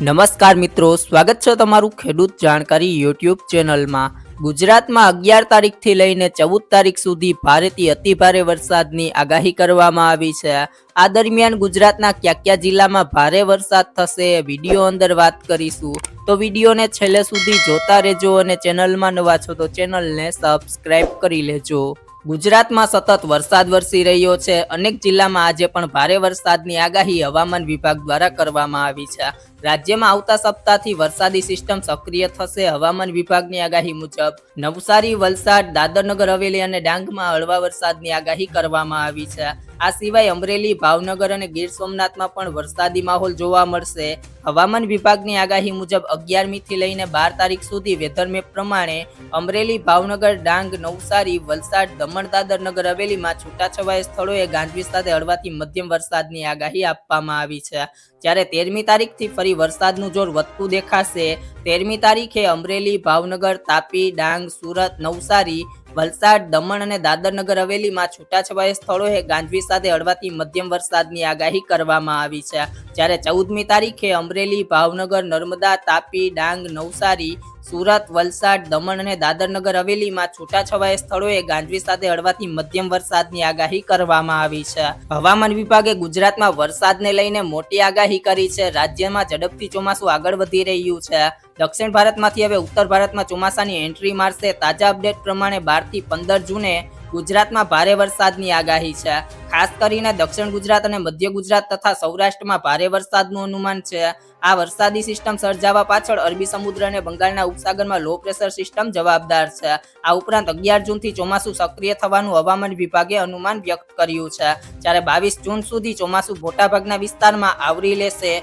નમસ્કાર મિત્રો, સ્વાગત છે તમારું ખેડૂત જાણકારી યુટ્યુબ ચેનલમાં. ગુજરાતમાં અગિયાર તારીખથી લઈને ચૌદ તારીખ સુધી ભારેથી અતિભારે વરસાદની આગાહી કરવામાં આવી છે. આ દરમિયાન ગુજરાતના કયા કયા જિલ્લામાં ભારે વરસાદ થશે વીડિયો અંદર વાત કરીશું. તો વિડીયોને છેલ્લે સુધી જોતા રહેજો અને ચેનલમાં નવા છો તો ચેનલને સબસ્ક્રાઈબ કરી લેજો. ગુજરાતમાં સતત વરસાદ વરસી રહ્યો છે. અનેક જિલ્લામાં આજે પણ ભારે વરસાદની આગાહી હવામાન વિભાગ દ્વારા કરવામાં આવી છે. રાજ્યમાં આવતા સપ્તાહથી વરસાદી સિસ્ટમ સક્રિય થશે. હવામાન વિભાગની આગાહી મુજબ, નવસારી, વલસાડ, દાદરનગર, હવેલી અને ડાંગમાં હળવા વરસાદની આગાહી કરવામાં આવી છે. આ સિવાય અમરેલી, ભાવનગર અને ગીર સોમનાથમાં પણ વરસાદી માહોલ જોવા મળશે. હવામાન વિભાગની આગાહી મુજબ અગિયારમી થી લઈને બાર તારીખ સુધી વેધર મેપ પ્રમાણે અમરેલી, ભાવનગર, ડાંગ, નવસારી, વલસાડ, દમણ દાદર નગર હવેલીમાં છૂટાછવાયા સ્થળોએ ગાંજવીજ સાથે હળવાથી મધ્યમ વરસાદની આગાહી આપવામાં આવી છે. જ્યારે તેરમી તારીખથી ફરી વરસાદનું જોર વધતું દેખાશે. તેરમી તારીખે અમરેલી, ભાવનગર, તાપી, ડાંગ, સુરત, નવસારી, વલસાડ, દમણ અને દાદરનગર હવેલીમાં છૂટાછવાયા સ્થળોએ ગાંજવી સાથે હળવાથી મધ્યમ વરસાદની આગાહી કરવામાં આવી છે. જ્યારે ચૌદમી તારીખે અમરેલી, ભાવનગર, નર્મદા, તાપી, ડાંગ, નવસારી સુરત, વલસાડ, દમણ અને દાદરનગર હવેલીમાં છૂટાછવાયા સ્થળોએ ગાંજવી સાથે હળવાથી મધ્યમ વરસાદની આગાહી કરવામાં આવી છે. હવામાન વિભાગે ગુજરાતમાં વરસાદને લઈને મોટી આગાહી કરી છે. રાજ્યમાં ઝડપથી ચોમાસું આગળ વધી રહ્યું છે. દક્ષિણ ભારતમાંથી હવે ઉત્તર ભારતમાં ચોમાસાની એન્ટ્રી મારશે. તાજા અપડેટ પ્રમાણે બારથી પંદર જૂને ગુજરાતમાં ભારે વરસાદની આગાહી છે. ખાસ કરીને દક્ષિણ ગુજરાત અને મધ્ય ગુજરાત તથા સૌરાષ્ટ્રમાં ભારે વરસાદનું અનુમાન છે. આ વરસાદી સિસ્ટમ સર્જાવા પાછળ અરબી સમુદ્ર અને બંગાળના ઉપસાગરમાં લો પ્રેશર સિસ્ટમ જવાબદાર છે. આ ઉપરાંત અગિયાર જૂનથી ચોમાસું સક્રિય થવાનું હવામાન વિભાગે અનુમાન વ્યક્ત કર્યું છે. જ્યારે બાવીસ જૂન સુધી ચોમાસું મોટાભાગના વિસ્તારમાં આવરી લેશે.